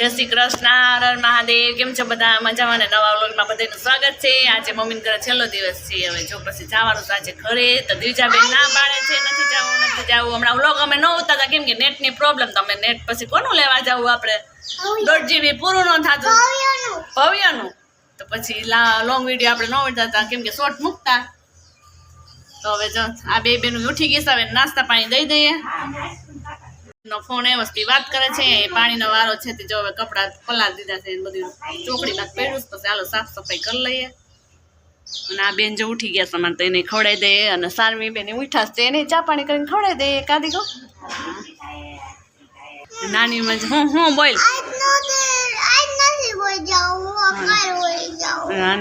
જય શ્રી કૃષ્ણ હર મહાદેવ કેમ છો બધા? મજામાં ને નવા વ્લોગમાં બધાનું સ્વાગત છે. આજે મમ્મીને ઘરે છેલ્લો દિવસ છે. હવે જો પછી જવાનું આજે ઘરે તો દ્વિજાબેન ના પાડે છે. નથી જવું નથી જવું. હમણાં વ્લોગ અમે ન ઉતારતા કેમ કે નેટની પ્રોબ્લેમ તમે નેટ પછી કોનું લેવા જવું આપણે? દોઢ જીબી પૂરું ન થતું. ભવ્યનું. તો પછી લોંગ વીડિયો આપણે ન ઉતારતા કેમ કે શોર્ટ મૂકતા. તો હવે જો આ બે બેનું ઉઠી ગઈ હવે નાસ્તા પાણી દઈ દઈએ. નો ફોન એ વસ્તી વાત કરે છે એ પાણીનો વારો છે તે જો હવે કપડાં પલાળ દીધા છે બધું ચોકડીમાં છે પછી ચાલો સાફ સફાઈ કરી લઈએ. અને આ બેન જો ઉઠી ગયા સમાન તો એને ખવડાવી દઈએ અને સારમી બેન ઉઠા છે એને ચા પાણી કરીને ખવડાવી દઈએ કાદી કો નાની મજ હું હું બોલ.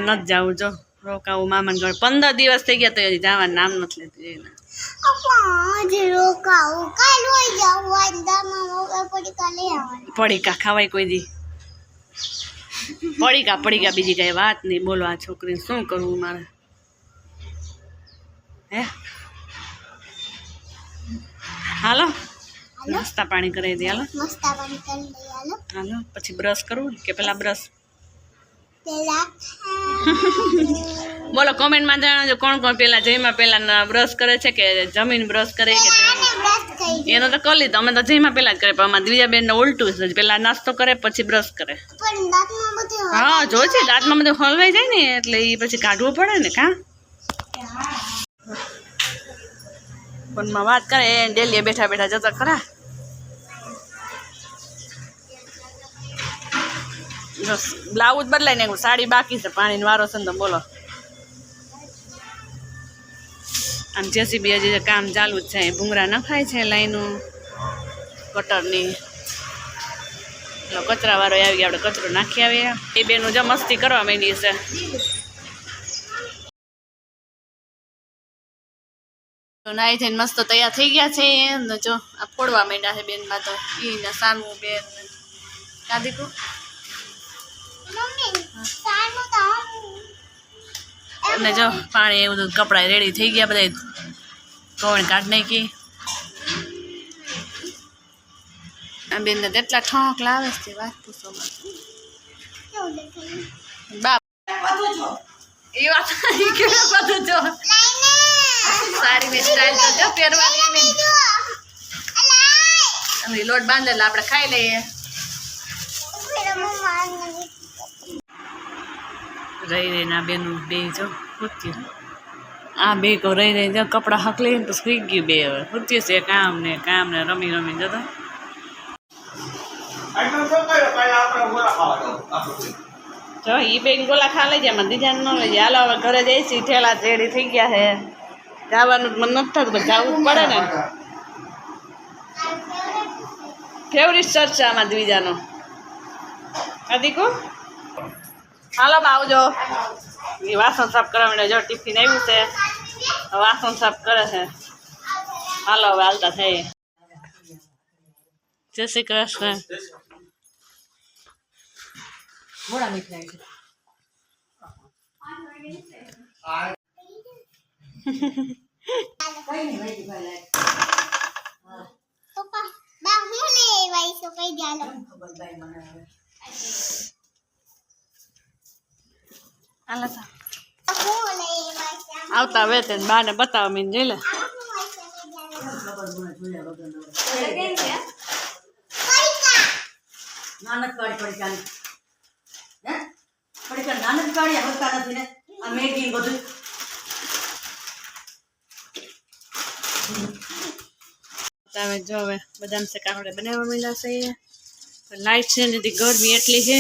નથી જવું જો રોકાવું મામાન ઘર. પંદર દિવસ થઈ ગયા તો જવાનું નામ નથી લેતું. એના પડીકા ખવાય કોઈ દી. પડીકા પડીકા બીજી કઈ વાત નહીં. બોલો આ છોકરીને શું કરવું મારે? હે? હાલો. નાસ્તા પાણી કરી દે હાલો. હાલો. પછી બ્રશ કરવું કે પેલા બ્રશ બોલો કોમેન્ટમાં જણાવજો કોણ કોણ પેલા જઈમાં પેલા બ્રશ કરે છે કે જમીન બ્રશ કરે કે એનો તો કરી લીધો અમે તો જઈમાં પેલા જ કરે પણ અમારા દિવ્યા બેન ઉલટું છે. પેલા નાસ્તો કરે પછી બ્રશ કરે. હા જો છે દાંતમાં બધું હલવાઈ જાય ને એટલે એ પછી કાઢવું પડે ને કા? ફોનમાં વાત કરે એ ડેલીએ બેઠા બેઠા જતા ખરા. બ્લાઉઝ બદલાઈ નાખ્યું સાડી બાકી છે પાણીનો વારો છે ને તો બોલો. આમ જેસીબી હજી કામ ચાલુ જ છે ભૂંગરા નખાય છે લાઈનું કટરની એટલે કચરા વાળો આવી આપણે કચરો નાખી આવીએ. એ બેનું જો મસ્તી કરવા માંડી છે. તો નાઈ થઈને મસ્ત તૈયાર થઈ ગયા છે ને જો આ ફોડવા માંડ્યા છે બેનમાં તો. એને ને સાનવું બેન. કાદીકું અને જો પાણી એવું કપડાં રેડી થઈ ગયા બધા કવણ કાઢ નાખી. આ બેન ને એટલા ઠોક લાવે છે વાત પૂછો બાપ. એ વાત કેવું જો સારી મેં સ્ટાઇલ તો જો પહેરવાની અને લોટ બાંધેલા આપણે ખાઈ લઈએ. રહી રહીને આ બેનું બે જો પૂછ્યું આ બે કો રહી રહી જાય કપડાં હકલી ને તો સુઈ ગયું બે હવે. પૂછ્યું છે કામ ને કામ ને રમી રમી જતો જો ઈ બેન ગોલા ખા લઈ જાય દીજાને ન લઈ જાય હાલો, હવે ઘરે જઈશી. ઠેલા રેડી થઈ ગયા છે. જવાનું મન નથી થતું, પણ જવું પડે ને. ફેવરિટ શર્ટ છે આમાં દ્વિજાનો. અધિકો હાલો આવજો એ વાસણ સાફ કરવા માંડે જો ટિફિન આવ્યું છે. વાસણ સાફ કરે છે. હાલો હવે હાલતા થઈ જય શ્રી કૃષ્ણ. હાલો તો. આવતા હવે તે બાને બતાવવા મીને જોઈ લે નાનક કાળી પડીકાની હે પડીકા નાનક કાળી હલકા નથી ને આ મેગી ને બધું હવે જો હવે બદામ શેકા આપણે બનાવવા માંડ્યા છે લાઈટ છે ને તેથી ગરમી એટલી છે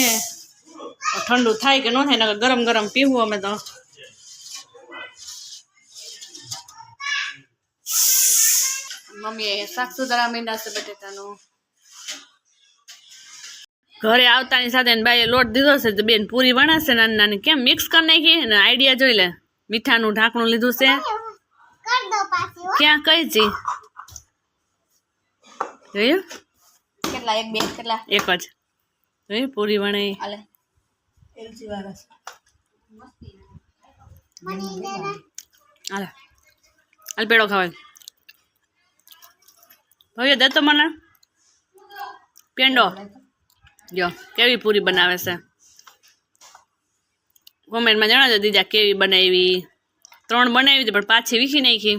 તો ઠંડુ થાય કે ન થાય ને ગરમ ગરમ પીવું અમે તો મમ્મીએ શાક સુધારા મીંડા છે બટેટાનું. ઘરે આવતાની સાથે બાઈએ લોટ દીધો છે તો બેન પૂરી વણાશે નાની નાની. કેમ મિક્સ કરી નાખી ને? આઈડિયા જોઈ લે. મીઠાનું ઢાંકણું લીધું છે. ક્યાં કઈ જી? જોયું? કેટલા? એક બે કેટલા? એક જ. જોયું? પૂરી વણાઈ. હાલ. હાલ પેડો ખવાય. ભવ્ય દે તો મને. પેંડો. જો કેવી પૂરી બનાવે છે. કોમેન્ટમાં જણાવજો દીજા કેવી બનાવી. ત્રણ બનાવી હતી પણ પાછી વીખી નાખી.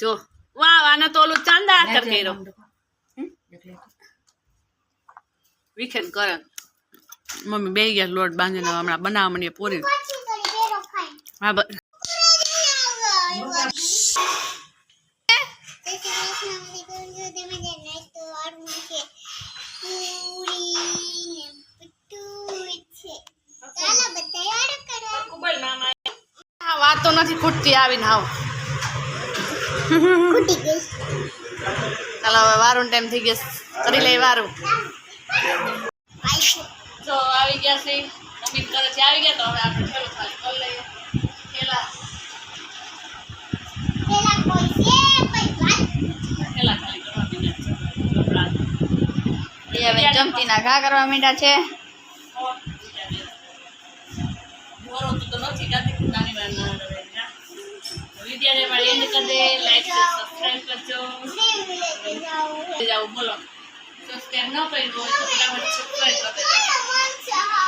જો વાહ આને તો ઓલું ચાંદા આકર કર્યો. વીખેન કરે. મમ્મી બે ગયા લોટ બાંધીને હમણાં બનાવવા મને પૂરી. હા આ વાતો નથી ખૂટતી આવીને આવ ચાલો હવે વારું ટાઈમ થઈ ગયો. કરી લઈ વારું. તો આવી ગયા છે. મમ્મી કરે છે આવી ગયા તો હવે આપણે ચાલો ખાલી કરી લઈએ. પેલા પેલા ખાલી કરવા માંડ્યા એ હવે જમતીના ઘા કરવા માંડ્યા છે. વિદ્યાને મારી એન્ડ કરી દે લાઈક સબસ્ક્રાઇબ કરજો જાઓ બોલો સબસ્ક્રાઇબ ન કર્યું હોય તો ફટાફટ સબસ્ક્રાઇબ કરી